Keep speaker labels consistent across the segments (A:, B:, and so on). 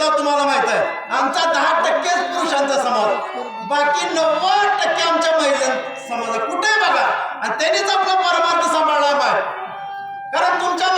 A: भेदभाव तुम्हाला माहीत आहे. आमचा दहा टक्केच पुरुषांचा समाज. बाकी नव्वद टक्के आमच्या महिला समाज. कुठे बघा? आणि त्यांनीच आपला परमार्थ सांभाळला पाहिजे. कारण तुमच्या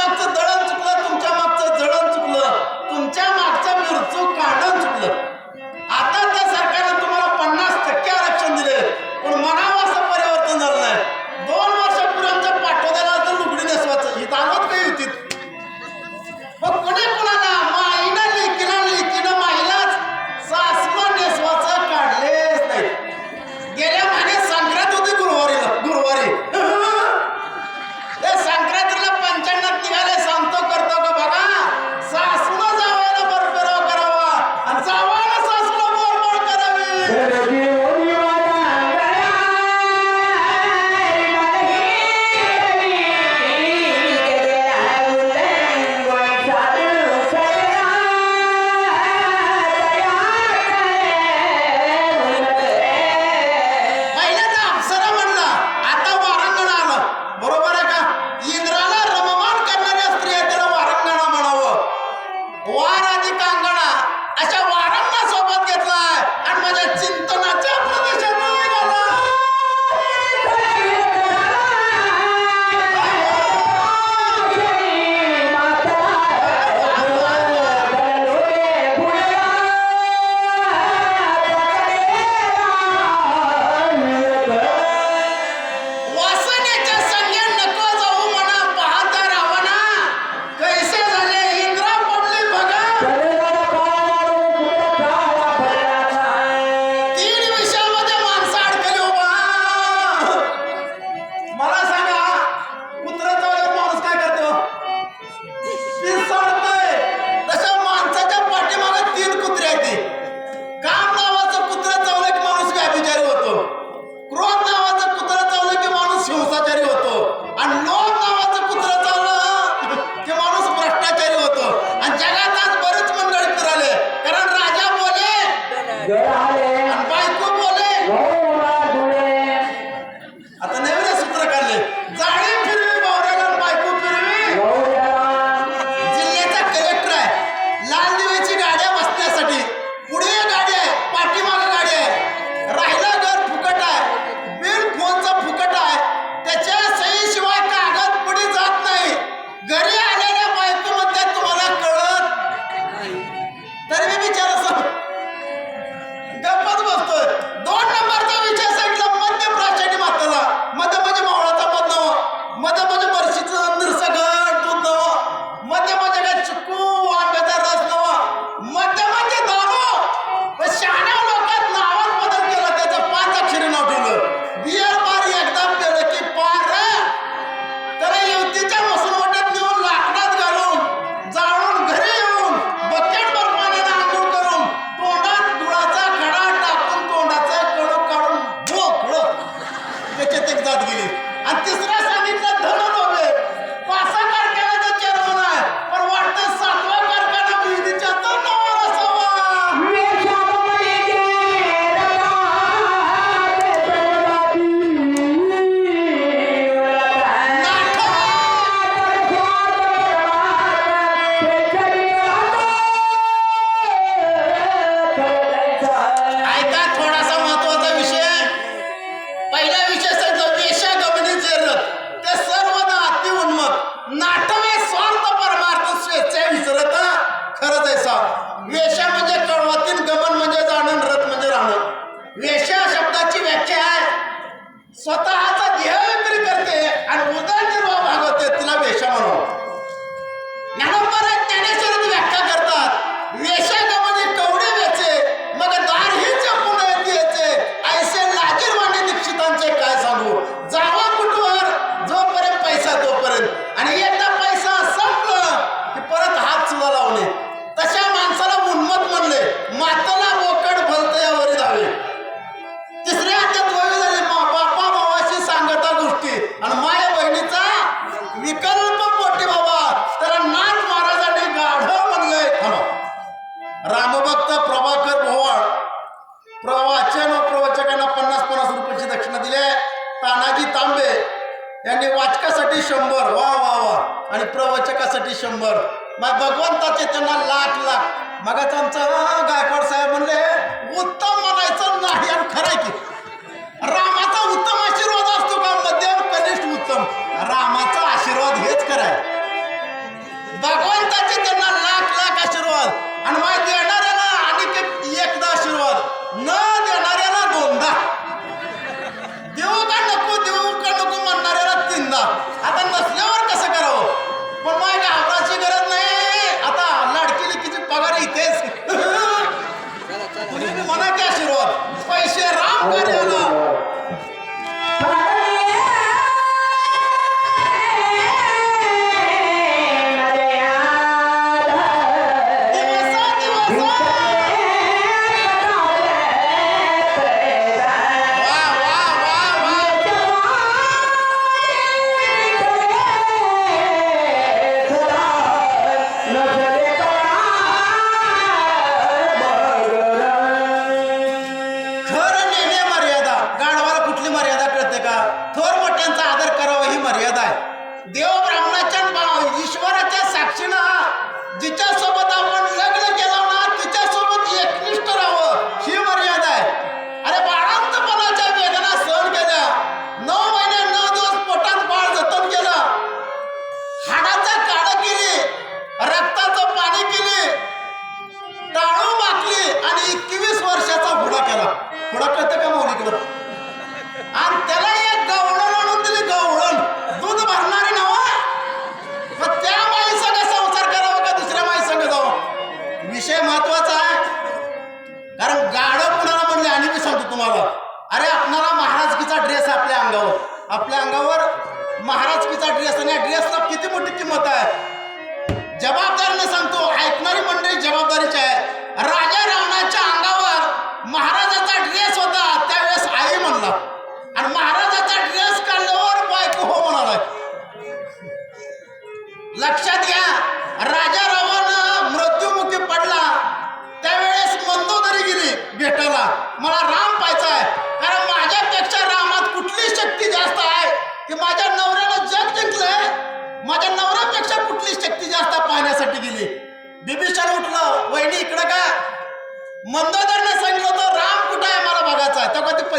A: চামচা গায়ে পড়ছে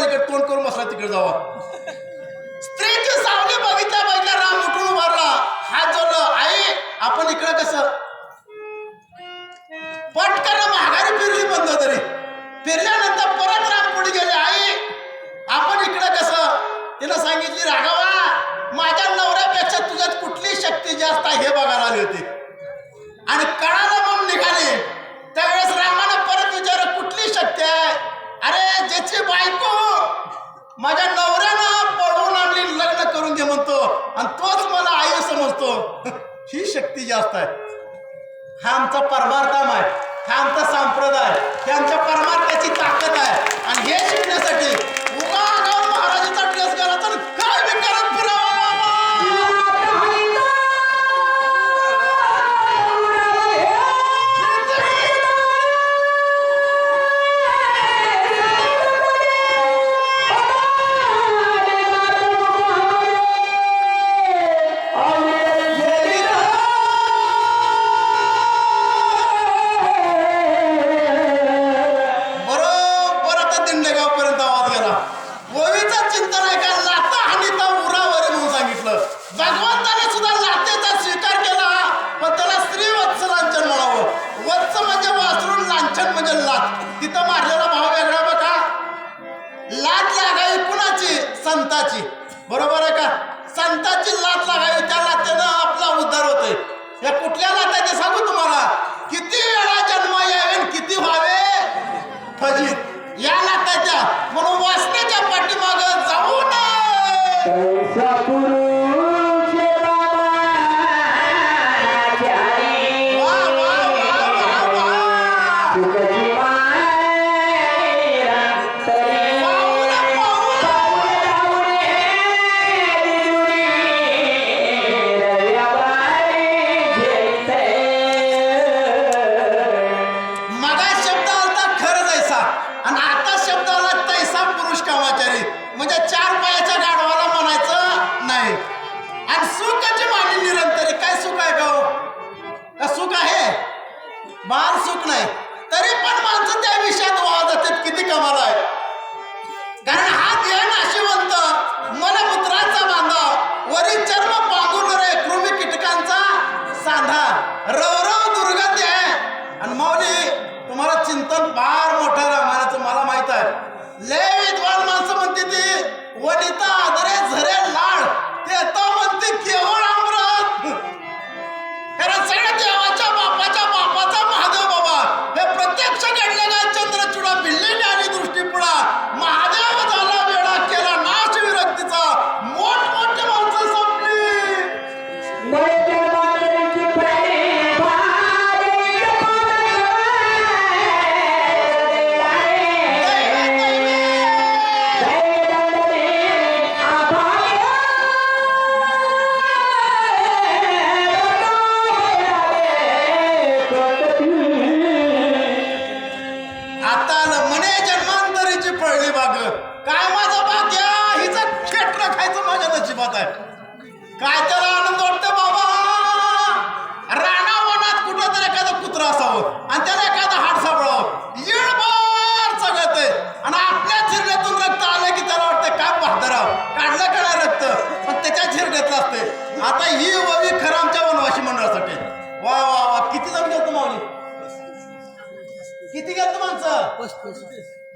A: तिकडे तोंड करून बसला तिकडे जावा. स्त्रीची सावली बघितल्या बघितल्या राम उठून उभारला. हात जोडलं आई आपण इकडे कसं? पटकन माघारी फिरली बंद तरी. फिरल्यानंतर परत राम पुढे गेले आई आपण इकडे कसं? तिला सांगितली राघावा माझ्या नवऱ्यापेक्षा तुझ्यात कुठली शक्ती जास्त आहे हे बघायला आली होती. आणि कळाला मग निघाले. त्यावेळेस रामानं परत विचार कुठली शक्ती आहे? अरे ज्याची बायको माझ्या नवऱ्यानं पळवून आणली लग्न करून दे म्हणतो. आणि तोच मला आई समजतो ही शक्ती जास्त आहे. हा आमचा परमार्थम आहे. हा आमचा संप्रदाय हे आमच्या परमार्थाची ताकद आहे. आणि हे शिकण्यासाठी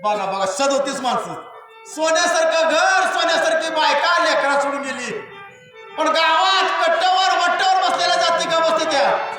A: बघा बघा सदोतीस माणसं. सोन्यासारखं घर सोन्यासारखी बायका लेकरा सोडून गेली. पण गावात कट्टवर वट्टवर बसलेल्या जाती का बसते त्या?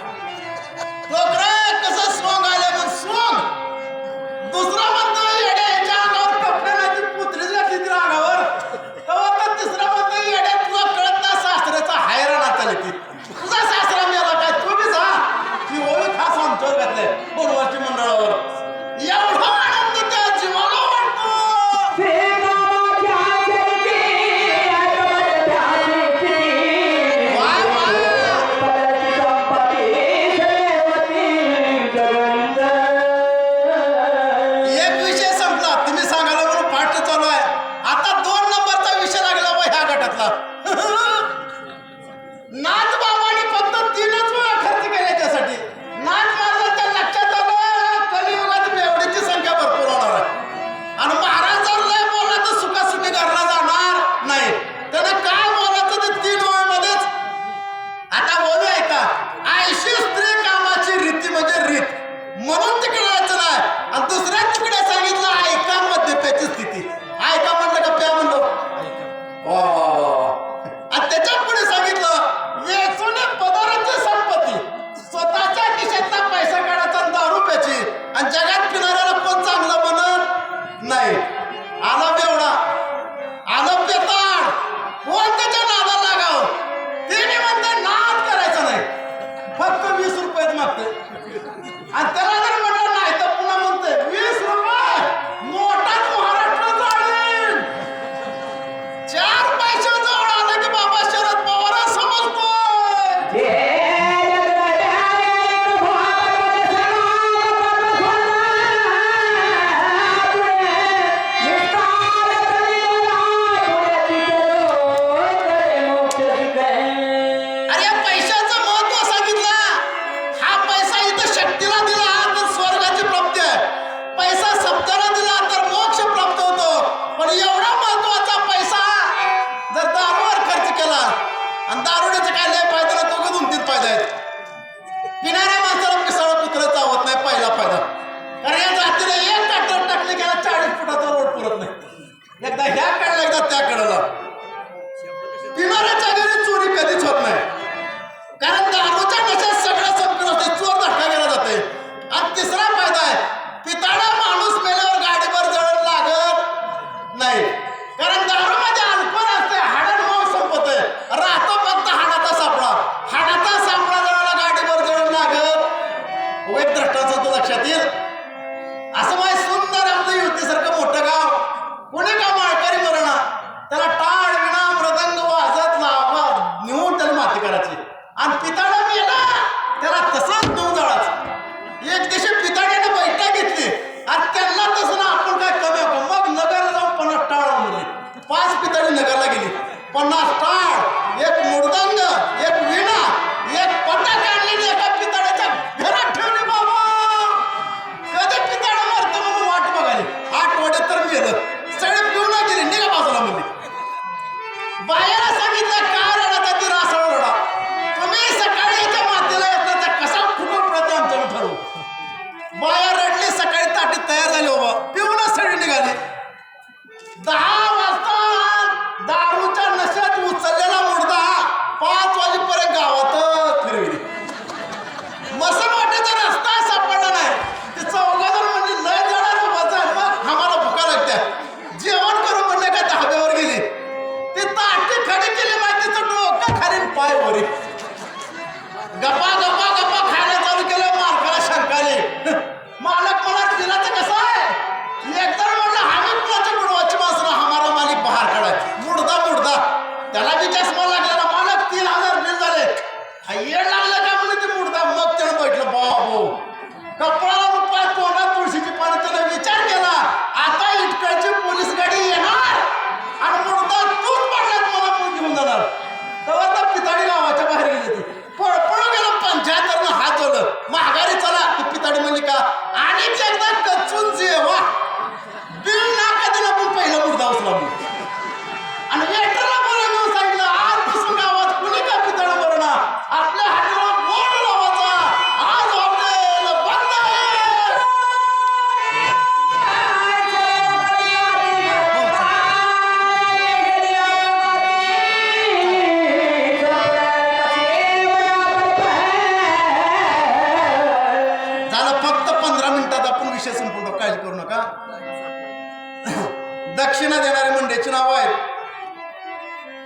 A: नाव आहेत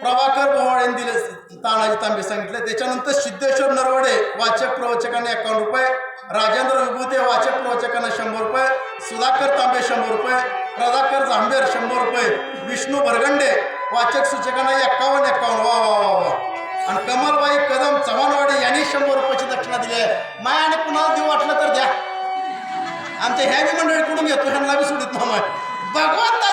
A: प्रभाकर भोवाळेने दिले तानाजी तांबे सांगितले. त्याच्यानंतर सिद्धेश्वर नरवडे वाचक प्रवचकांना एकावन्न रुपये राजेंद्र विभूते वाचक प्रवचकांना शंभर रुपये सुधाकर तांबे शंभर रुपये प्रधाकर जांभेर शंभर रुपये विष्णू भरगंडे वाचक सूचकांना एकावन्न एकावन्न. वा वा वा वा. आणि कमलबाई कदम चव्हाणवाडे यांनी शंभर रुपयाची दक्षिणा दिली आहे. माय आणि कुणाला देऊ वाटलं तर द्या. आमच्या ह्या बी मंडळीकडून घेतो ह्यांना बी सोडित मामा भगवंत